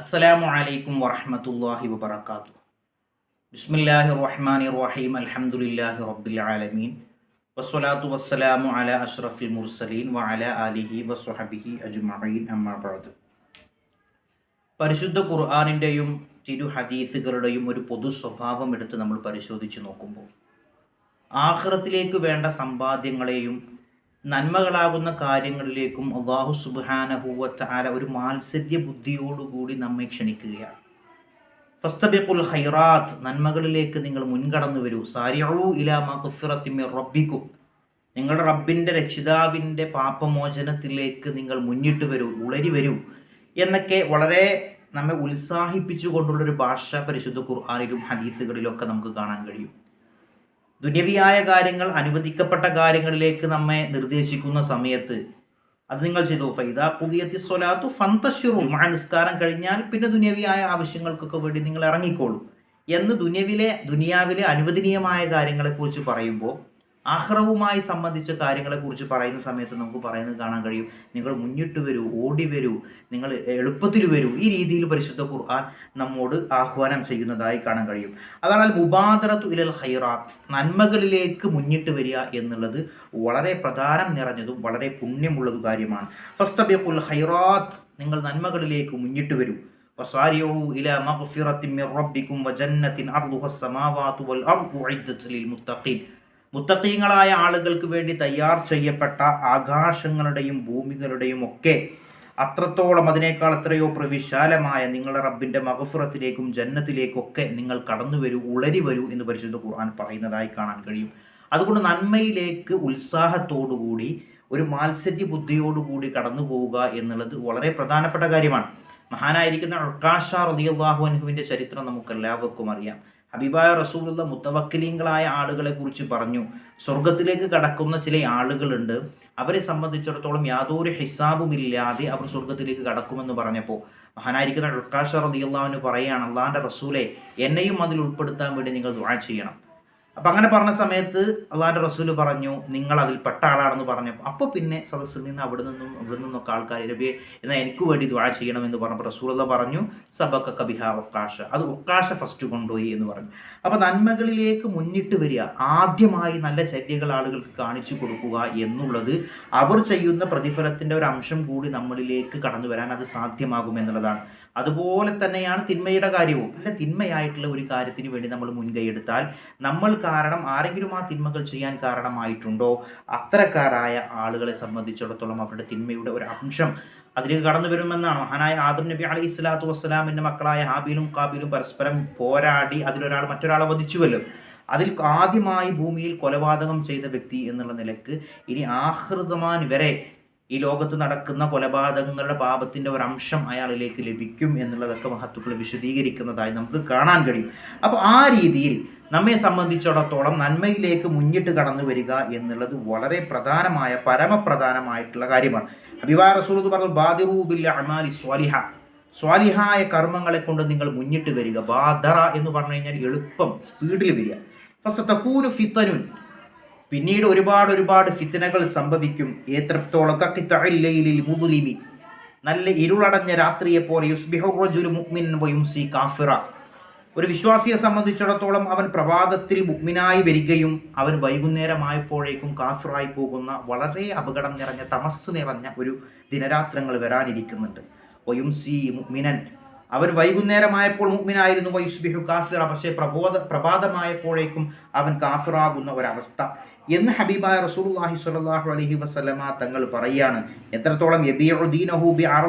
അസ്സലാമു അലൈക്കും വറഹ്മത്തുള്ളാഹി വബറകാതുഹു. ബിസ്മില്ലാഹി റഹ്മാനിർ റഹീം. അൽഹംദുലില്ലാഹി റബ്ബിൽ ആലമീൻ. വസ്സലാത്തു വസ്സലാമു അലാ അഷ്റഫിൽ മുർസലീൻ വഅലാ ആലിഹി വസ്വഹബിഹി അജ്മഈൻ. അമ്മാ ബഅദ്. പരിശുദ്ധ ഖുർആാനിന്റെയും തിരു ഹദീസുകളുടെയും ഒരു പൊതു സ്വഭാവം എടുത്ത് നമ്മൾ പരിശോധിച്ച് നോക്കുമ്പോൾ ആഖിറത്തിലേക്ക് വേണ്ട സമ്പാദ്യങ്ങളെയും നന്മകളാകുന്ന കാര്യങ്ങളിലേക്കും അള്ളാഹു സുബാനഹുവറ്റാല ഒരു മാത്സര്യ ബുദ്ധിയോടുകൂടി നമ്മെ ക്ഷണിക്കുകയാണ്. ഫസ്തബിഖുൽ ഹൈറാത്ത് നന്മകളിലേക്ക് നിങ്ങൾ മുൻകടന്നു വരൂ. സാരിയു ഇലാ മഖ്ഫിറത്തിമിർ റബ്ബിക്കും. നിങ്ങളുടെ റബ്ബിന്റെ രക്ഷിതാവിന്റെ പാപമോചനത്തിലേക്ക് നിങ്ങൾ മുന്നിട്ട് വരൂ ഉളരി വരൂ എന്നൊക്കെ വളരെ നമ്മെ ഉത്സാഹിപ്പിച്ചുകൊണ്ടുള്ളൊരു ഭാഷ പരിശുദ്ധ ഖുർആാനിലും ഹദീസുകളിലൊക്കെ നമുക്ക് കാണാൻ കഴിയും. ദുന്യവിയായ കാര്യങ്ങൾ അനുവദിക്കപ്പെട്ട കാര്യങ്ങളിലേക്ക് നമ്മെ നിർദ്ദേശിക്കുന്ന സമയത്ത് അത് നിങ്ങൾ ചെയ്തു? ഫൈദ പുതിയത്തി സ്വലാത്തു ഫന്തഷിറു ആ നിസ്കാരം കഴിഞ്ഞാൽ പിന്നെ ദുന്യവിയായ ആവശ്യങ്ങൾക്കൊക്കെ വേണ്ടി നിങ്ങൾ ഇറങ്ങിക്കോളൂ. എന്ന് ദുന്യവിലെ ദുനിയാവിലെ അനുവദനീയമായ കാര്യങ്ങളെക്കുറിച്ച് പറയുമ്പോൾ ആഹ്റവുമായി സംബന്ധിച്ച കാര്യങ്ങളെക്കുറിച്ച് പറയുന്ന സമയത്ത് നമുക്ക് പറയുന്നത് കാണാൻ കഴിയും നിങ്ങൾ മുന്നിട്ട് വരൂ ഓടി വരൂ നിങ്ങൾ എളുപ്പത്തിൽ വരൂ ഈ രീതിയിൽ പരിശുദ്ധ ഖുർആൻ നമ്മോട് ആഹ്വാനം ചെയ്യുന്നതായി കാണാൻ കഴിയും അതാണ് മുബാദറത്തു ഇലൽ ഹൈറാത്ത് നന്മകളിലേക്ക് മുന്നിട്ട് വരിക എന്നുള്ളത് വളരെ പ്രധാനം നിറഞ്ഞതും വളരെ പുണ്യമുള്ളതും കാര്യമാണ് ഫസ്തബിഖുൽ ഹൈറാത്ത് നിങ്ങൾ നന്മകളിലേക്ക് മുന്നിട്ട് വരൂ وصارعوا إلى مغفرة من ربكم وجنة عرضها السماوات والأرض أعدت للمتقين മുത്തക്കീങ്ങളായ ആളുകൾക്ക് വേണ്ടി തയ്യാർ ചെയ്യപ്പെട്ട ആകാശങ്ങളുടെയും ഭൂമികളുടെയും ഒക്കെ അത്രത്തോളം അതിനേക്കാൾ എത്രയോ പ്രവിശാലമായ നിങ്ങളുടെ റബ്ബിന്റെ മകഫുറത്തിലേക്കും ജന്നത്തിലേക്കൊക്കെ നിങ്ങൾ കടന്നു വരൂ ഉളരി വരൂ എന്ന് പരിശുദ്ധ ഖുർആൻ പറയുന്നതായി കാണാൻ കഴിയും. അതുകൊണ്ട് നന്മയിലേക്ക് ഉത്സാഹത്തോടുകൂടി ഒരു മാത്സര്യ ബുദ്ധിയോടുകൂടി കടന്നു പോവുക എന്നുള്ളത് വളരെ പ്രധാനപ്പെട്ട കാര്യമാണ്. മഹാനായിരിക്കുന്ന അൾക്കാഷ റതിയാഹു അനുഹുവിന്റെ ചരിത്രം നമുക്കെല്ലാവർക്കും അറിയാം. ഹബീബായ റസൂലുള്ള മുത്തവക്കിലീങ്ങളായ ആളുകളെ കുറിച്ച് പറഞ്ഞു. സ്വർഗത്തിലേക്ക് കടക്കുന്ന ചില ആളുകളുണ്ട്. അവരെ സംബന്ധിച്ചിടത്തോളം യാതൊരു ഹിസാബുമില്ലാതെ അവർ സ്വർഗത്തിലേക്ക് കടക്കുമെന്ന് പറഞ്ഞപ്പോൾ മഹാനായിരിക്കുന്ന റക്കാഷ് റതിയുള്ളവന് പറയുകയാണ് അള്ളാഹാന്റെ റസൂലെ എന്നെയും അതിൽ ഉൾപ്പെടുത്താൻ വേണ്ടി നിങ്ങൾ ദുആ ചെയ്യണം. അപ്പം അങ്ങനെ പറഞ്ഞ സമയത്ത് അള്ളാഹാന്റെ റസൂൽ പറഞ്ഞു നിങ്ങൾ അതിൽ പെട്ട ആളാണെന്ന് പറഞ്ഞപ്പോൾ അപ്പോൾ പിന്നെ സദസ്സിൽ നിന്ന് അവിടെ നിന്നും ഇവിടെ നിന്നൊക്കെ ആൾക്കാർ രബിയെ എന്നാൽ എനിക്ക് വേണ്ടി ദ്വാഴ ചെയ്യണം എന്ന് പറഞ്ഞപ്പോൾ റസൂലുള്ള പറഞ്ഞു സബക്ക കബിഹ ഒക്കാഷ അത് ഒക്കാഷ ഫസ്റ്റ് കൊണ്ടുപോയി എന്ന് പറഞ്ഞു. അപ്പോൾ നന്മകളിലേക്ക് മുന്നിട്ട് വരിക ആദ്യമായി നല്ല ചര്യകൾ ആളുകൾക്ക് കാണിച്ചു കൊടുക്കുക എന്നുള്ളത് അവർ ചെയ്യുന്ന പ്രതിഫലത്തിന്റെ ഒരു അംശം കൂടി നമ്മളിലേക്ക് കടന്നു വരാൻ അത് സാധ്യമാകും എന്നുള്ളതാണ്. അതുപോലെ തന്നെയാണ് തിന്മയുടെ കാര്യവും. അല്ല തിന്മയായിട്ടുള്ള ഒരു കാര്യത്തിന് വേണ്ടി നമ്മൾ മുൻകൈ എടുത്താൽ നമ്മൾ കാരണം ആരെങ്കിലും ആ തിന്മകൾ ചെയ്യാൻ കാരണമായിട്ടുണ്ടോ? അത്തരക്കാരായ ആളുകളെ സംബന്ധിച്ചിടത്തോളം അവരുടെ തിന്മയുടെ ഒരു അംശം അതിലേക്ക് കടന്നു വരുമെന്നാണ്. മഹാനായ ആദം നബി അലൈഹി സ്വലാത്തു വസ്സലാമിന്റെ മക്കളായ ഹാബിലും കാബിലും പരസ്പരം പോരാടി അതിലൊരാൾ മറ്റൊരാളെ വധിച്ചുവല്ലോ. അതിൽ ആദ്യമായി ഭൂമിയിൽ കൊലപാതകം ചെയ്ത വ്യക്തി എന്നുള്ള നിലയ്ക്ക് ഇനി ആഹൃതമാൻ വരെ ഈ ലോകത്ത് നടക്കുന്ന കൊലപാതകങ്ങളുടെ പാപത്തിന്റെ ഒരു അംശം അയാളിലേക്ക് ലഭിക്കും എന്നുള്ളതൊക്കെ മഹത്വക്കൾ വിശദീകരിക്കുന്നതായി നമുക്ക് കാണാൻ കഴിയും. അപ്പോൾ ആ രീതിയിൽ നമ്മെ സംബന്ധിച്ചിടത്തോളം നന്മയിലേക്ക് മുന്നിട്ട് കടന്നു വരിക എന്നുള്ളത് വളരെ പ്രധാനമായ പരമപ്രധാനമായിട്ടുള്ള കാര്യമാണ്. അഭിവാ റസൂൽ പറഞ്ഞു ബാദിറൂബില്ല അമാലി സ്വാലിഹ. സ്വാലിഹായ കർമ്മങ്ങളെ കൊണ്ട് നിങ്ങൾ മുന്നിട്ട് വരിക. ബാദറ എന്ന് പറഞ്ഞു കഴിഞ്ഞാൽ എളുപ്പം സ്പീഡിൽ വരിക. ഫസ്റ്റ് തക്കൂനു ഫിത്തനുൻ. പിന്നീട് ഒരുപാട് ഒരുപാട് ഫിത്തനകൾ സംഭവിക്കും. ഏത്രത്തോളം നല്ല ഇരുളടഞ്ഞ രാത്രിയെ പോലെ ഒരു വിശ്വാസിയെ സംബന്ധിച്ചിടത്തോളം അവൻ പ്രഭാതത്തിൽ മുഗ്മിനായി വരികയും അവൻ വൈകുന്നേരമായപ്പോഴേക്കും കാഫിറായി പോകുന്ന വളരെ അപകടം നിറഞ്ഞ തമസ് നിറഞ്ഞ ഒരു ദിനരാത്രങ്ങൾ വരാനിരിക്കുന്നുണ്ട്. വയുംസി മുഗ്മിനൻ അവൻ വൈകുന്നേരമായപ്പോൾ മുഗ്മിനായിരുന്നു. വൈസ്ബിഹു കാഫിറ. പക്ഷേ പ്രബോധ പ്രഭാതമായപ്പോഴേക്കും അവൻ കാഫിറാകുന്ന ഒരവസ്ഥ. എന്ന് ഹബീബായ റസൂലുള്ളാഹി സ്വല്ലല്ലാഹു അലൈഹി വസല്ലമ തങ്ങൾ പറയാണ്. എത്രത്തോളം ബി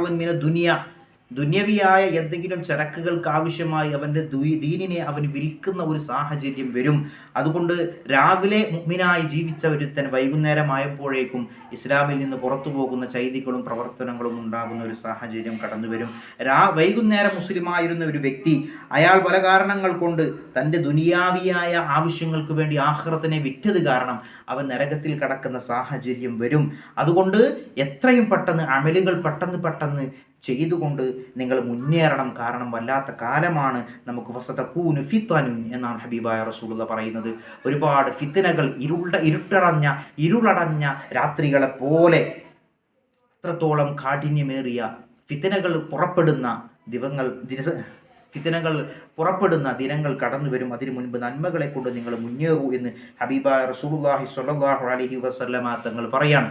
മിന ദുനിയ ദുന്യവിയായ എന്തെങ്കിലും ചരക്കുകൾക്ക് ആവശ്യമായി അവന്റെ ദീനിനെ അവൻ വിൽക്കുന്ന ഒരു സാഹചര്യം വരും. അതുകൊണ്ട് രാവിലെ മുഗ്മിനായി ജീവിച്ച ഒരുത്തൻ വൈകുന്നേരമായപ്പോഴേക്കും ഇസ്ലാമിൽ നിന്ന് പുറത്തു പോകുന്ന ചൈതികളും പ്രവർത്തനങ്ങളും ഉണ്ടാകുന്ന ഒരു സാഹചര്യം കടന്നു വരും. രാ വൈകുന്നേരം മുസ്ലിമായിരുന്ന ഒരു വ്യക്തി അയാൾ പല കാരണങ്ങൾ കൊണ്ട് തന്റെ ദുനിയാവിയായ ആവശ്യങ്ങൾക്ക് വേണ്ടി ആഹ്റത്തിനെ വിറ്റത് കാരണം അവൻ നരകത്തിൽ കടക്കുന്ന സാഹചര്യം വരും. അതുകൊണ്ട് എത്രയും പെട്ടെന്ന് അമലുകൾ പെട്ടെന്ന് പെട്ടെന്ന് ചെയ്തുകൊണ്ട് നിങ്ങൾ മുന്നേറണം. കാരണം വല്ലാത്ത കാലമാണ് നമുക്ക് വസതക്കൂനു ഫിത്തനും എന്നാണ് ഹബീബായ റസൂള പറയുന്നത്. ഒരുപാട് ഫിത്തനകൾ ഇരുൾ ഇരുട്ടടഞ്ഞ ഇരുളടഞ്ഞ രാത്രികളെ പോലെ അത്രത്തോളം കാഠിന്യമേറിയ ഫിത്തനകൾ പുറപ്പെടുന്ന ദിവങ്ങൾ ദിവസ ഫിത്തനകൾ പുറപ്പെടുന്ന ദിനങ്ങൾ കടന്നു വരും. അതിനു മുൻപ് നന്മകളെ കൊണ്ട് നിങ്ങൾ മുന്നേറൂ എന്ന് ഹബീബ സ്വല്ലല്ലാഹു അലൈഹി വസല്ലമ തങ്ങൾ പറയാണ്.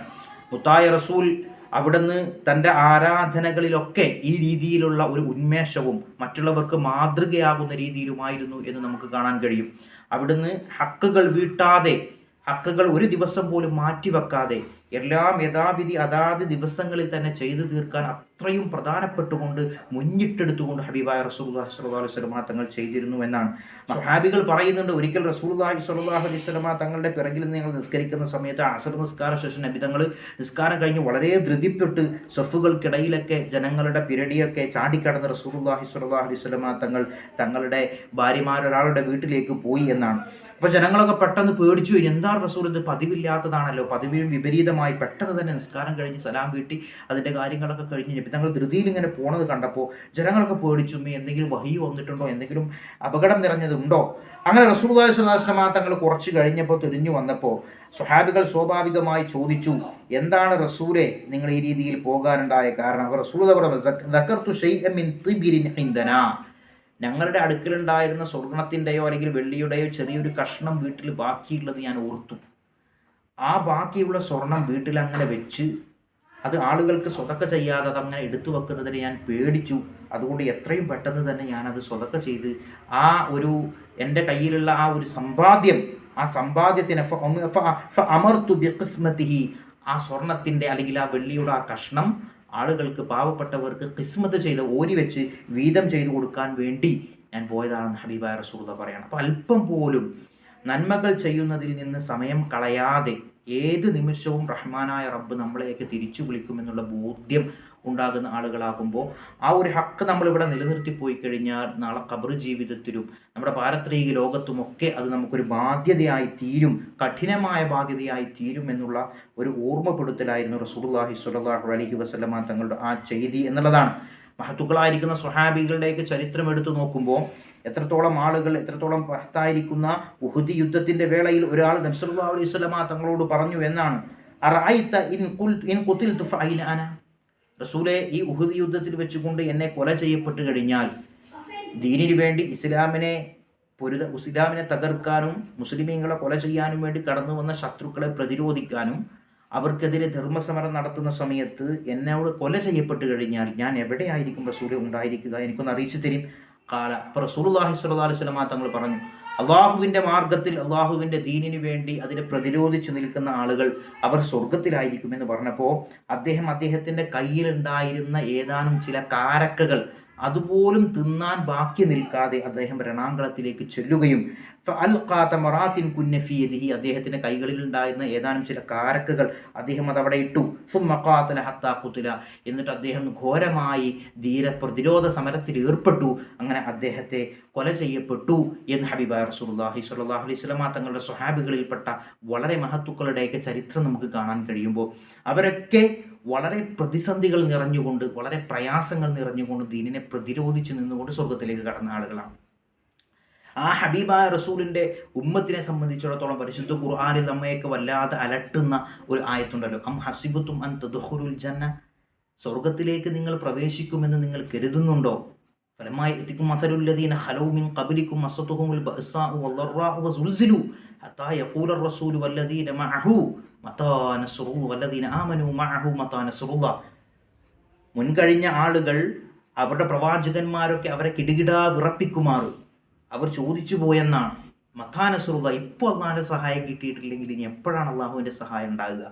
മുത്തായ റസൂൽ അവിടുന്ന് തന്റെ ആരാധനകളിലൊക്കെ ഈ രീതിയിലുള്ള ഒരു ഉന്മേഷവും മറ്റുള്ളവർക്ക് മാതൃകയാകുന്ന രീതിയിലുമായിരുന്നു എന്ന് നമുക്ക് കാണാൻ കഴിയും. അവിടുന്ന് ഹക്കുകൾ വീട്ടാതെ ഹക്കുകൾ ഒരു ദിവസം പോലും മാറ്റിവെക്കാതെ എല്ലാം യഥാവിധി അതാത് ദിവസങ്ങളിൽ തന്നെ ചെയ്തു തീർക്കാൻ അത്രയും പ്രധാനപ്പെട്ടുകൊണ്ട് മുന്നിട്ടെടുത്തുകൊണ്ട് ഹബീബായ സ്വല്ലല്ലാഹു അലൈഹി സ്വലമ തങ്ങൾ ചെയ്തിരുന്നു എന്നാണ്. മഹാബികൾ പറയുന്നുണ്ട് ഒരിക്കൽ റസൂലുള്ളാഹി സ്വല്ലല്ലാഹു അലൈഹി സ്വലമ തങ്ങളുടെ പിറകിൽ നിന്ന് ഞങ്ങൾ നിസ്കരിക്കുന്ന സമയത്ത് അസർ നിസ്കാര ശേഷം നബി തങ്ങൾ നിസ്കാരം കഴിഞ്ഞ് വളരെ ധൃതിപ്പെട്ട് സഫുകൾക്കിടയിലൊക്കെ ജനങ്ങളുടെ പിരടിയൊക്കെ ചാടിക്കടന്ന് റസൂലുള്ളാഹി സ്വല്ലല്ലാഹു അലൈഹി സ്വലമ തങ്ങൾ തങ്ങളുടെ ഭാര്യമാരൊരാളുടെ വീട്ടിലേക്ക് പോയി എന്നാണ്. അപ്പോൾ ജനങ്ങളൊക്കെ പെട്ടെന്ന് പേടിച്ചു എന്താ റസൂൽ ഇത് പതിവില്ലാത്തതാണല്ലോ പതിവിനും വിപരീതമായി പെട്ടെന്ന് തന്നെ നിസ്കാരം കഴിഞ്ഞ് സലാം വീട്ടി അതിന്റെ കാര്യങ്ങളൊക്കെ കഴിഞ്ഞ് നബി തങ്ങൾ ധൃതിയിൽ ഇങ്ങനെ പോണത് കണ്ടപ്പോൾ ജനങ്ങളൊക്കെ പേടിച്ചു "ഉമ്മേ, എന്തെങ്കിലും വഹി വന്നിട്ടുണ്ടോ? എന്തെങ്കിലും അപകടം നിറഞ്ഞതുണ്ടോ? അങ്ങനെ അലൈഹി വസല്ലമ തങ്ങൾ കുറച്ച് കഴിഞ്ഞപ്പോൾ തിരിഞ്ഞു വന്നപ്പോൾ സ്വഹാബികൾ സ്വാഭാവികമായി ചോദിച്ചു എന്താണ് റസൂലെ നിങ്ങൾ ഈ രീതിയിൽ പോകാനുണ്ടായ കാരണം? അവർ റസൂൽ ഞങ്ങളുടെ അടുക്കലുണ്ടായിരുന്ന സ്വർണത്തിന്റെയോ അല്ലെങ്കിൽ വെള്ളിയുടെയോ ചെറിയൊരു കഷ്ണം വീട്ടിൽ ബാക്കിയുള്ളത് ഞാൻ ഓർത്തു. ആ ബാക്കിയുള്ള സ്വർണം വീട്ടിൽ അങ്ങനെ വെച്ച് അത് ആളുകൾക്ക് സ്വതക്ക ചെയ്യാതെ അങ്ങനെ എടുത്തു വെക്കുന്നതിന് ഞാൻ പേടിച്ചു. അതുകൊണ്ട് എത്രയും പെട്ടെന്ന് തന്നെ ഞാനത് സ്വതക്ക ചെയ്ത് ആ ഒരു എന്റെ കയ്യിലുള്ള ആ ഒരു സമ്പാദ്യം ആ സമ്പാദ്യത്തിന് അമർത്തു ബിഖിസ്മതിഹി ആ സ്വർണത്തിന്റെ അല്ലെങ്കിൽ ആ വെള്ളിയുടെ ആ കഷ്ണം ആളുകൾക്ക് പാവപ്പെട്ടവർക്ക് കിസ്മത്ത് ചെയ്ത് ഓരി വെച്ച് വീതം ചെയ്തു കൊടുക്കാൻ വേണ്ടി ഞാൻ പോയതാണെന്ന് ഹബീബായ റസൂദ പറയണം. അപ്പോൾ അല്പം പോലും നന്മകൾ ചെയ്യുന്നതിൽ നിന്ന് സമയം കളയാതെ ഏത് നിമിഷവും റഹ്മാനായ റബ്ബ് നമ്മളെയൊക്കെ തിരിച്ചു വിളിക്കുമെന്നുള്ള ബോധ്യം ഉണ്ടാകുന്ന ആളുകളാകുമ്പോൾ ആ ഒരു ഹക്ക് നമ്മളിവിടെ നിലനിർത്തി പോയി കഴിഞ്ഞാൽ നാളെ കബർ ജീവിതത്തിലും നമ്മുടെ പാരത്രിക ലോകത്തുമൊക്കെ അത് നമുക്കൊരു ബാധ്യതയായി തീരും കഠിനമായ ബാധ്യതയായി തീരും എന്നുള്ള ഒരു ഓർമ്മപ്പെടുത്തലായിരുന്നു റസൂലുള്ളാഹി സ്വല്ലല്ലാഹു അലൈഹി വസല്ലമ തങ്ങളുടെ ആ ചെയ്തി എന്നുള്ളതാണ്. മഹത്തുക്കളായിരിക്കുന്ന സ്വഹാബികളുടെയൊക്കെ ചരിത്രം എടുത്തു നോക്കുമ്പോൾ എത്രത്തോളം ആളുകൾ എത്രത്തോളം പഹത്തായിരിക്കുന്ന ഉഹുദി യുദ്ധത്തിന്റെ വേളയിൽ ഒരാൾ നബ്സുല്ലാ അലൈഹി സ്വലമ തങ്ങളോട് പറഞ്ഞു എന്നാണ്. റസൂലെ ഈ ഉഹുദി യുദ്ധത്തിൽ വെച്ചുകൊണ്ട് എന്നെ കൊല ചെയ്യപ്പെട്ട് കഴിഞ്ഞാൽ ദീനിനു വേണ്ടി ഇസ്ലാമിനെ പൊരുത ഇസ്ലാമിനെ തകർക്കാനും മുസ്ലിമീങ്ങളെ കൊല ചെയ്യാനും വേണ്ടി കടന്നു വന്ന ശത്രുക്കളെ പ്രതിരോധിക്കാനും അവർക്കെതിരെ ധർമ്മസമരം നടത്തുന്ന സമയത്ത് എന്നോട് കൊല ചെയ്യപ്പെട്ട് കഴിഞ്ഞാൽ ഞാൻ എവിടെയായിരിക്കും റസൂലെ ഉണ്ടായിരിക്കുക? എനിക്കൊന്ന് അറിയിച്ചു തരും. കാല. അപ്പോൾ അലൈഹി വസല്ലമ തങ്ങൾ പറഞ്ഞു അള്ളാഹുവിന്റെ മാർഗത്തിൽ അള്ളാഹുവിന്റെ ദീനിനു വേണ്ടി അതിനെ പ്രതിരോധിച്ചു നിൽക്കുന്ന ആളുകൾ അവർ സ്വർഗത്തിലായിരിക്കുമെന്ന് പറഞ്ഞപ്പോൾ അദ്ദേഹം അദ്ദേഹത്തിന്റെ കയ്യിലുണ്ടായിരുന്ന ഏതാനും ചില കാരക്കകൾ അതുപോലും തിന്നാൻ ബാക്കി നിൽക്കാതെ അദ്ദേഹം രണാങ്കളത്തിലേക്ക് ചെല്ലുകയും അൽ കുന്നഫിയതിഹി അദ്ദേഹത്തിന്റെ കൈകളിൽ ഉണ്ടായിരുന്ന ഏതാനും ചില കാരക്കുകൾ അദ്ദേഹം അതവിടെ ഇട്ടു. സുമ്മ ഖാതല ഹത്താ ഖുതില എന്നിട്ട് അദ്ദേഹം ഘോരമായി ധീര പ്രതിരോധ സമരത്തിൽ ഏർപ്പെട്ടു. അങ്ങനെ അദ്ദേഹത്തെ കൊല ചെയ്യപ്പെട്ടു എന്ന് ഹബീബ റസൂലുള്ളാഹി സുല്ലാഹു അലൈഹി വസല്ലമ തങ്ങളുടെ സ്വഹാബികളിൽപ്പെട്ട വളരെ മഹത്തുക്കളുടെയൊക്കെ ചരിത്രം നമുക്ക് കാണാൻ കഴിയുമ്പോൾ അവരൊക്കെ വളരെ പ്രതിസന്ധികൾ നിറഞ്ഞുകൊണ്ട് വളരെ പ്രയാസങ്ങൾ നിറഞ്ഞുകൊണ്ട് ദീനിനെ പ്രതിരോധിച്ച് നിന്നുകൊണ്ട് സ്വർഗത്തിലേക്ക് കടന്ന ആളുകളാണ്. ആ ഹബീബായ റസൂലിന്റെ ഉമ്മത്തിനെ സംബന്ധിച്ചിടത്തോളം പരിശുദ്ധ ഖുർആാനിൽ നമ്മയൊക്കെ വല്ലാതെ അലട്ടുന്ന ഒരു ആയത്തുണ്ടല്ലോ. അം ഹസിബുത്തും അൻ തദ്ഖുലുൽ ജന്ന. സ്വർഗത്തിലേക്ക് നിങ്ങൾ പ്രവേശിക്കുമെന്ന് നിങ്ങൾ കരുതുന്നുണ്ടോ? ഫലമായി എത്തിക്കും മസലുല്ലദീന ഹലോമിൻ മിൻ അസത്തുഹുൽ ബസാ വസുൽസിലു ഹത്താ യഖൂല റസൂലു വല്ലദീന മഅഹു മതാ വല്ലദീന ആമനു മഅഹു മതാ നസ്റുല്ലാ മുൻകഴിഞ്ഞ ആളുകൾ അവരുടെ പ്രവാചകന്മാരൊക്കെ അവരെ കിടുകിടാ വിറപ്പിക്കുമാറും. അവർ ചോദിച്ചു പോയെന്നാണ്. മഥാനസുറുള്ള ഇപ്പോൾ അള്ളാഹാന്റെ സഹായം കിട്ടിയിട്ടില്ലെങ്കിൽ ഇനി എപ്പോഴാണ് അള്ളാഹുവിന്റെ സഹായം ഉണ്ടാകുക?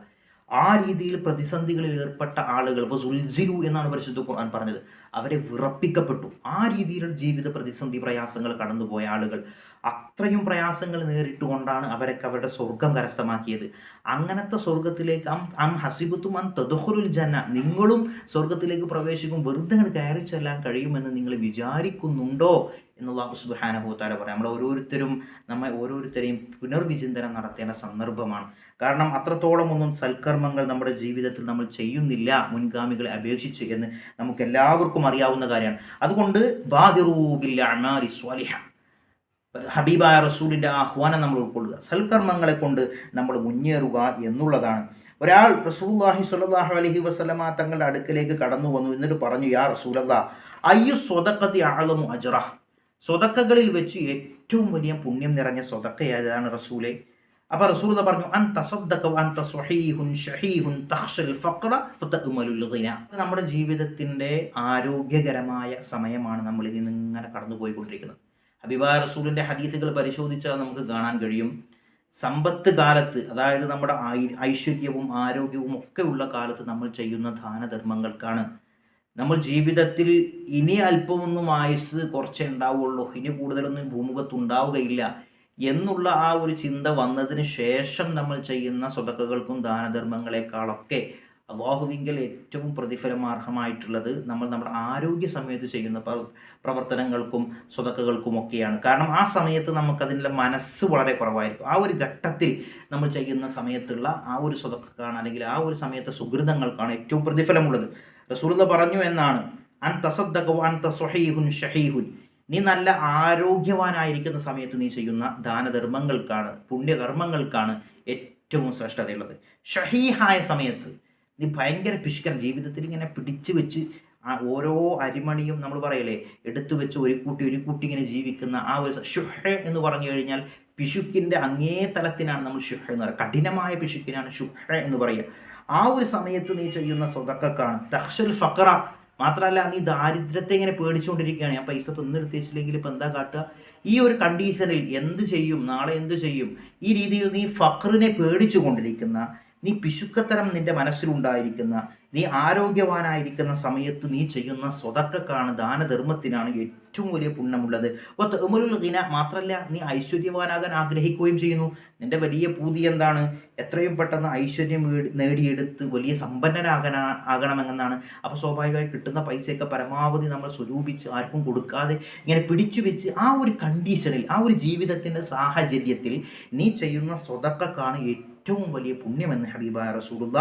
ആ രീതിയിൽ പ്രതിസന്ധികളിൽ ഏർപ്പെട്ട ആളുകൾ ഇപ്പോൾ സുൽസിലു എന്നാണ് പരിശുദ്ധ ഖുർആൻ പറഞ്ഞത് അവരെ വിറപ്പിക്കപ്പെട്ടു. ആ രീതിയിലുള്ള ജീവിത പ്രതിസന്ധി പ്രയാസങ്ങൾ കടന്നുപോയ ആളുകൾ അത്രയും പ്രയാസങ്ങൾ നേരിട്ടുകൊണ്ടാണ് അവരൊക്കെ അവരുടെ സ്വർഗം കരസ്ഥമാക്കിയത്. അങ്ങനത്തെ സ്വർഗത്തിലേക്ക് അം അം ഹസിബുത്തും അൻ തദുഹുറുൽ ജന്ന നിങ്ങളും സ്വർഗത്തിലേക്ക് പ്രവേശിക്കും വെറുതെ കയറി ചെല്ലാൻ കഴിയുമെന്ന് നിങ്ങൾ വിചാരിക്കുന്നുണ്ടോ എന്നുള്ള സുബാനഹുത്താല പറയാം. നമ്മൾ ഓരോരുത്തരും നമ്മെ ഓരോരുത്തരെയും പുനർവിചിന്തനം നടത്തേണ്ട സന്ദർഭമാണ്. കാരണം അത്രത്തോളം ഒന്നും സൽക്കർമ്മങ്ങൾ നമ്മുടെ ജീവിതത്തിൽ നമ്മൾ ചെയ്യുന്നില്ല മുൻഗാമികളെ അപേക്ഷിച്ച് എന്ന് നമുക്ക് എല്ലാവർക്കും അറിയാവുന്ന കാര്യമാണ്. അതുകൊണ്ട് സ്വാലിഹ. ഹബീബായ റസൂലിന്റെ ആഹ്വാനം നമ്മൾ ഉൾക്കൊള്ളുക. സൽക്കർമ്മങ്ങളെ കൊണ്ട് നമ്മൾ മുന്നേറുക എന്നുള്ളതാണ്. ഒരാൾ റസൂല്ലാഹി സ്വല്ലല്ലാഹു അലൈഹി വസല്ലമ തങ്ങളുടെ അടുക്കലേക്ക് കടന്നു വന്നു എന്നിട്ട് പറഞ്ഞു യാ റസൂലല്ലാ അയ്യു സ്വതക്കത്തി ആളമു അജറ സ്വതക്കകളിൽ വെച്ച് ഏറ്റവും വലിയ പുണ്യം നിറഞ്ഞ സ്വതക്ക ഏതാണ് റസൂലെ. അപ്പൊ റസൂൽ പറഞ്ഞു നമ്മുടെ ജീവിതത്തിന്റെ ആരോഗ്യകരമായ സമയമാണ് നമ്മൾ ഇതിൽ ഇങ്ങനെ കടന്നുപോയിക്കൊണ്ടിരിക്കുന്നത്. ഹബീബാ റസൂലിന്റെ ഹദീസുകൾ പരിശോധിച്ചാൽ നമുക്ക് കാണാൻ കഴിയും. സമ്പത്ത് കാലത്ത് അതായത് നമ്മുടെ ഐശ്വര്യവും ആരോഗ്യവും ഒക്കെ ഉള്ള കാലത്ത് നമ്മൾ ചെയ്യുന്ന ദാനധർമ്മങ്ങൾക്കാണ്. നമ്മൾ ജീവിതത്തിൽ ഇനി അല്പമൊന്നും ആയുസ് കുറച്ചേ ഉണ്ടാവുള്ളൂ. ഇനി കൂടുതലൊന്നും ഭൂമുഖത്ത് ഉണ്ടാവുകയില്ല. എന്നുള്ള ആ ഒരു ചിന്ത വന്നതിന് ശേഷം നമ്മൾ ചെയ്യുന്ന സ്വതക്കകൾക്കും ദാനധർമ്മങ്ങളെക്കാളൊക്കെ അള്ളാഹുവിങ്കൽ ഏറ്റവും പ്രതിഫലമാർഹമായിട്ടുള്ളത് നമ്മൾ നമ്മുടെ ആരോഗ്യ സമയത്ത് ചെയ്യുന്ന പ്രവർത്തനങ്ങൾക്കും സ്വതക്കകൾക്കും ഒക്കെയാണ് കാരണം ആ സമയത്ത് നമുക്കതിന്റെ മനസ്സ് വളരെ കുറവായിരിക്കും. ആ ഒരു ഘട്ടത്തിൽ നമ്മൾ ചെയ്യുന്ന സമയത്തുള്ള ആ ഒരു സ്വതക്കാണ് അല്ലെങ്കിൽ ആ ഒരു സമയത്തെ സുഹൃതങ്ങൾക്കാണ് ഏറ്റവും പ്രതിഫലമുള്ളത്. റസൂർദ പറഞ്ഞു എന്നാണ് അൻ തസദ്ദഖു അൻ തസ്വഹീഹുൻ ഷഹീഹുൻ നീ നല്ല ആരോഗ്യവാനായിരിക്കുന്ന സമയത്ത് നീ ചെയ്യുന്ന ദാനധർമ്മങ്ങൾക്കാണ് പുണ്യകർമ്മങ്ങൾക്കാണ് ഏറ്റവും ശ്രേഷ്ഠതയുള്ളത്. ഷഹീഹായ സമയത്ത് നീ ഭയങ്കര പിഷ്കരം ജീവിതത്തിൽ ഇങ്ങനെ പിടിച്ചു വെച്ച് ഓരോ അരിമണിയും നമ്മൾ പറയലേ എടുത്തു വെച്ച് ഒരു കൂട്ടി ഒരു കൂട്ടി ഇങ്ങനെ ജീവിക്കുന്ന ആ ഒരു ഷുഹ എന്ന് പറഞ്ഞു കഴിഞ്ഞാൽ പിശുക്കിന്റെ അങ്ങേ തലത്തിനാണ് നമ്മൾ ഷുഹ എന്ന് പറയുക. കഠിനമായ പിശുക്കിനാണ് ഷുഹ എന്ന് പറയുക. ആ ഒരു സമയത്ത് നീ ചെയ്യുന്ന സ്വതക്കാണ് തഹ്ഷൽ ഫക്കറ മാത്രമല്ല നീ ദാരിദ്ര്യത്തെ ഇങ്ങനെ പേടിച്ചുകൊണ്ടിരിക്കുകയാണ് ഞാൻ പൈസ തിന്നെടുത്ത് വെച്ചില്ലെങ്കിൽ ഇപ്പം എന്താ കാട്ടുക? ഈ ഒരു കണ്ടീഷനിൽ എന്ത് ചെയ്യും? നാളെ എന്ത് ചെയ്യും? ഈ രീതിയിൽ നീ ഫക്റിനെ പേടിച്ചു കൊണ്ടിരിക്കുന്ന നീ പിശുക്കത്തരം നിന്റെ മനസ്സിലുണ്ടായിരിക്കുന്ന നീ ആരോഗ്യവാനായിരിക്കുന്ന സമയത്ത് നീ ചെയ്യുന്ന സ്വതക്കക്കാണ് ദാനധർമ്മത്തിനാണ് ഏറ്റവും വലിയ പുണ്യമുള്ളത്. ഒത്തുമുലുൽ ഗിന മാത്രമല്ല നീ ഐശ്വര്യവാനാകാൻ ആഗ്രഹിക്കുകയും ചെയ്യുന്നു. നിന്റെ വലിയ പൂതി എന്താണ്? എത്രയും പെട്ടെന്ന് ഐശ്വര്യം നേടിയെടുത്ത് വലിയ സമ്പന്നനാകാൻ ആകണമെന്നാണ്. അപ്പോൾ സ്വാഭാവികമായി കിട്ടുന്ന പൈസയൊക്കെ പരമാവധി നമ്മൾ സ്വരൂപിച്ച് ആർക്കും കൊടുക്കാതെ ഇങ്ങനെ പിടിച്ചു വെച്ച് ആ ഒരു കണ്ടീഷനിൽ ആ ഒരു ജീവിതത്തിന്റെ സാഹചര്യത്തിൽ നീ ചെയ്യുന്ന സ്വതക്കാണ് ഏറ്റവും ഏറ്റവും വലിയ പുണ്യമെന്ന് ഹബീബ റസൂലുള്ള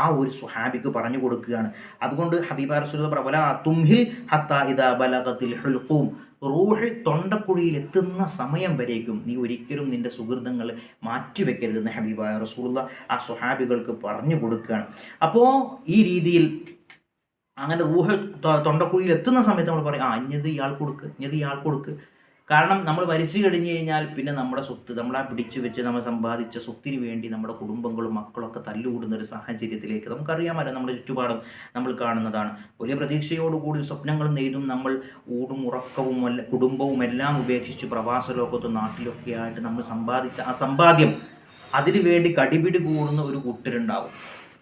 ആ ഒരു സുഹാബിക്ക് പറഞ്ഞു കൊടുക്കുകയാണ്. അതുകൊണ്ട് ഹബീബ റസൂൽ പ്രബല തുംഹിൽ റൂഹ് തൊണ്ടക്കുഴിയിൽ എത്തുന്ന സമയം വരേക്കും നീ ഒരിക്കലും നിന്റെ സുഹൃതങ്ങൾ മാറ്റിവെക്കരുതെന്ന് ഹബീബ റസൂള്ള ആ സുഹാബികൾക്ക് പറഞ്ഞു കൊടുക്കുകയാണ്. അപ്പോൾ ഈ രീതിയിൽ അങ്ങനെ റൂഹ് തൊണ്ടക്കുഴിയിൽ എത്തുന്ന സമയത്ത് നമ്മൾ പറയും ആ ഇഞ്ഞത് ഇയാൾ കൊടുക്ക് ഇഞ്ഞത് ഇയാൾ കൊടുക്ക്. കാരണം നമ്മൾ വരിച്ചു കഴിഞ്ഞു കഴിഞ്ഞാൽ പിന്നെ നമ്മുടെ സ്വത്ത് നമ്മളെ പിടിച്ചു വെച്ച് നമ്മൾ സമ്പാദിച്ച സ്വത്തിന് വേണ്ടി നമ്മുടെ കുടുംബങ്ങളും മക്കളൊക്കെ തല്ലുകൂടുന്ന ഒരു സാഹചര്യത്തിലേക്ക് നമുക്കറിയാമല്ലോ നമ്മുടെ ചുറ്റുപാടും നമ്മൾ കാണുന്നതാണ്. വലിയ പ്രതീക്ഷയോടുകൂടി സ്വപ്നങ്ങളും നെയ്തും നമ്മൾ ഊടും ഉറക്കവും കുടുംബവും എല്ലാം ഉപേക്ഷിച്ച് പ്രവാസ ലോകത്തും നാട്ടിലൊക്കെ ആയിട്ട് നമ്മൾ സമ്പാദിച്ച ആ സമ്പാദ്യം അതിനു വേണ്ടി കടിപിടി കൂടുന്ന ഒരു കൂട്ടരുണ്ടാവും.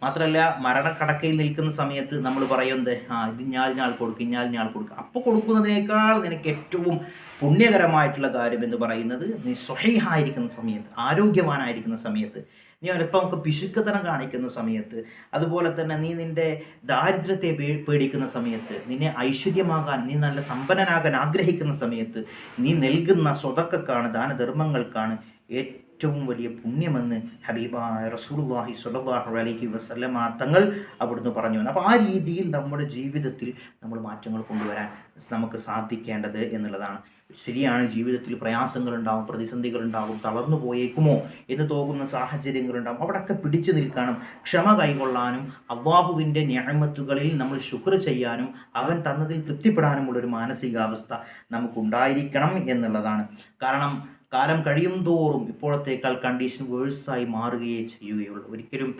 മാത്രമല്ല മരണക്കടക്കയിൽ നിൽക്കുന്ന സമയത്ത് നമ്മൾ പറയുന്നത് ആ ഇത് ഞാൻ കൊടുക്കും ഇഞ്ഞാലിനാൾ കൊടുക്കും. അപ്പോൾ കൊടുക്കുന്നതിനേക്കാൾ നിനക്ക് ഏറ്റവും പുണ്യകരമായിട്ടുള്ള കാര്യം എന്ന് പറയുന്നത് നീ സ്വഹൈഹായിരിക്കുന്ന സമയത്ത് ആരോഗ്യവാനായിരിക്കുന്ന സമയത്ത് നീ ഒരപ്പം പിശുക്കത്തനം കാണിക്കുന്ന സമയത്ത് അതുപോലെ തന്നെ നീ നിന്റെ ദാരിദ്ര്യത്തെ പേടിക്കുന്ന സമയത്ത് നിന്നെ ഐശ്വര്യമാകാൻ നീ നല്ല സമ്പന്നനാകാൻ ആഗ്രഹിക്കുന്ന സമയത്ത് നീ നൽകുന്ന സ്വതക്കാണ് ദാനധർമ്മങ്ങൾക്കാണ് ഏറ്റവും ഏറ്റവും വലിയ പുണ്യമെന്ന് ഹബീബായ റസൂലുള്ളാഹി സ്വല്ലല്ലാഹു അലഹി വസല്ലമ തങ്ങൾ അവിടുന്ന് പറഞ്ഞു അപ്പോൾ ആ രീതിയിൽ നമ്മുടെ ജീവിതത്തിൽ നമ്മൾ മാറ്റങ്ങൾ കൊണ്ടുവരാൻ നമുക്ക് സാധിക്കേണ്ടത് എന്നുള്ളതാണ്. ശരിയാണ് ജീവിതത്തിൽ പ്രയാസങ്ങളുണ്ടാവും പ്രതിസന്ധികളുണ്ടാവും തളർന്നു പോയേക്കുമോ എന്ന് തോന്നുന്ന സാഹചര്യങ്ങളുണ്ടാവും. അവിടെയൊക്കെ പിടിച്ചു നിൽക്കാനും ക്ഷമ കൈകൊള്ളാനും അള്ളാഹുവിന്റെ ഞാമത്തുകളിൽ നമ്മൾ ശുക്ർ ചെയ്യാനും അവൻ തന്നതിൽ തൃപ്തിപ്പെടാനുമുള്ളൊരു മാനസികാവസ്ഥ നമുക്കുണ്ടായിരിക്കണം എന്നുള്ളതാണ്. കാരണം കാലം കഴിയും തോറും ഇപ്പോഴത്തേക്കാൾ കണ്ടീഷൻ വേഴ്സായി മാറുകയേ ചെയ്യുകയുള്ളൂ. ഒരിക്കലും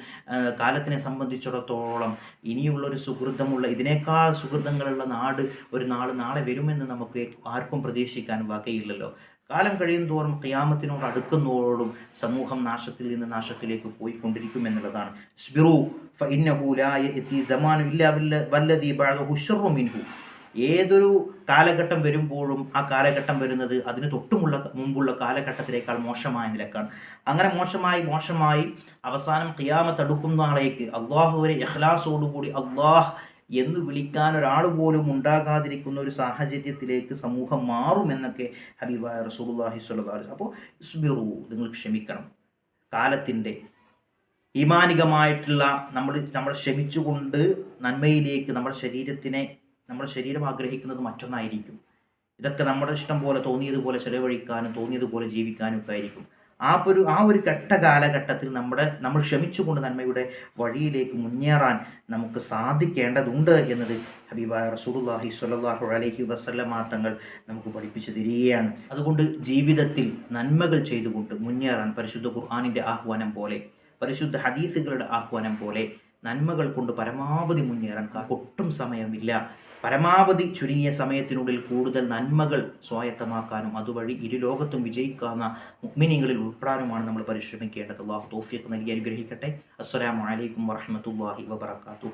കാലത്തിനെ സംബന്ധിച്ചിടത്തോളം ഇനിയുള്ളൊരു സുഹൃതമുള്ള ഇതിനേക്കാൾ സുഹൃതങ്ങളുള്ള നാട് ഒരു നാൾ നാളെ വരുമെന്ന് നമുക്ക് ആർക്കും പ്രതീക്ഷിക്കാൻ വകയില്ലല്ലോ. കാലം കഴിയും തോറും ക്യാമത്തിനോട് അടുക്കുന്നതോടും സമൂഹം നാശത്തിൽ നിന്ന് നാശത്തിലേക്ക് പോയിക്കൊണ്ടിരിക്കും എന്നുള്ളതാണ്. സ്ബിറു ഫ ഇന്നഹൂലായ എത്തി ജമാനു ഇല്ല വല്ലതി ബഅദഹു ഷർറു മിൻഹു. ഏതൊരു കാലഘട്ടം വരുമ്പോഴും ആ കാലഘട്ടം വരുന്നത് അതിന് തൊട്ടുമുള്ള മുമ്പുള്ള കാലഘട്ടത്തിലേക്കാൾ മോശമായ നിലക്കാണ്. അങ്ങനെ മോശമായി മോശമായി അവസാനം ഖിയാമത്തടുക്കുന്ന ആളേക്ക് അള്ളാഹുവിനെ യഹ്ലാസോടുകൂടി അള്ളാഹ് എന്ന് വിളിക്കാൻ ഒരാൾ പോലും ഉണ്ടാകാതിരിക്കുന്ന ഒരു സാഹചര്യത്തിലേക്ക് സമൂഹം മാറുമെന്നൊക്കെ ഹബീബായ റസൂലുള്ളാഹി സ്വല്ലല്ലാഹു അപ്പോൾ ഇസ്ബിറു നിങ്ങൾ ക്ഷമിക്കണം. കാലത്തിന്റെ ഈമാനികമായിട്ടുള്ള നമ്മൾ നമ്മൾ ക്ഷമിച്ചുകൊണ്ട് നന്മയിലേക്ക് നമ്മുടെ ശരീരത്തിനെ നമ്മുടെ ശരീരം ആഗ്രഹിക്കുന്നത് മറ്റൊന്നായിരിക്കും. ഇതൊക്കെ നമ്മുടെ ഇഷ്ടം പോലെ തോന്നിയതുപോലെ ചെലവഴിക്കാനും തോന്നിയതുപോലെ ജീവിക്കാനും ഒക്കെ ആയിരിക്കും. ആ ഒരു ആ ഒരു ഘട്ട കാലഘട്ടത്തിൽ നമ്മുടെ നമ്മൾ ക്ഷമിച്ചുകൊണ്ട് നന്മയുടെ വഴിയിലേക്ക് മുന്നേറാൻ നമുക്ക് സാധിക്കേണ്ടതുണ്ട് എന്നത് ഹബീബായ റസൂലുള്ളാഹി സ്വല്ലല്ലാഹു അലൈഹി വസല്ലമ തങ്ങൾ നമുക്ക് പഠിപ്പിച്ചു തരികയാണ്. അതുകൊണ്ട് ജീവിതത്തിൽ നന്മകൾ ചെയ്തുകൊണ്ട് മുന്നേറാൻ പരിശുദ്ധ ഖുർആാനിന്റെ ആഹ്വാനം പോലെ പരിശുദ്ധ ഹദീസുകളുടെ ആഹ്വാനം പോലെ നന്മകൾ കൊണ്ട് പരമാവധി മുന്നേറാൻ ഒട്ടും സമയമില്ല. പരമാവധി ചുരുങ്ങിയ സമയത്തിനുള്ളിൽ കൂടുതൽ നന്മകൾ സ്വായത്തമാക്കാനും അതുവഴി ഇരുലോകത്തും വിജയിക്കാവുന്ന മുഗ്മിനികളിൽ ഉൾപ്പെടാനുമാണ് നമ്മൾ പരിശ്രമിക്കേണ്ടത്. അള്ളാഹു തോഫിയൊക്കെ നൽകി അനുഗ്രഹിക്കട്ടെ. അസ്സലാമു അലൈക്കും വറഹ്മത്തുള്ളാഹി വബറകാതുഹു.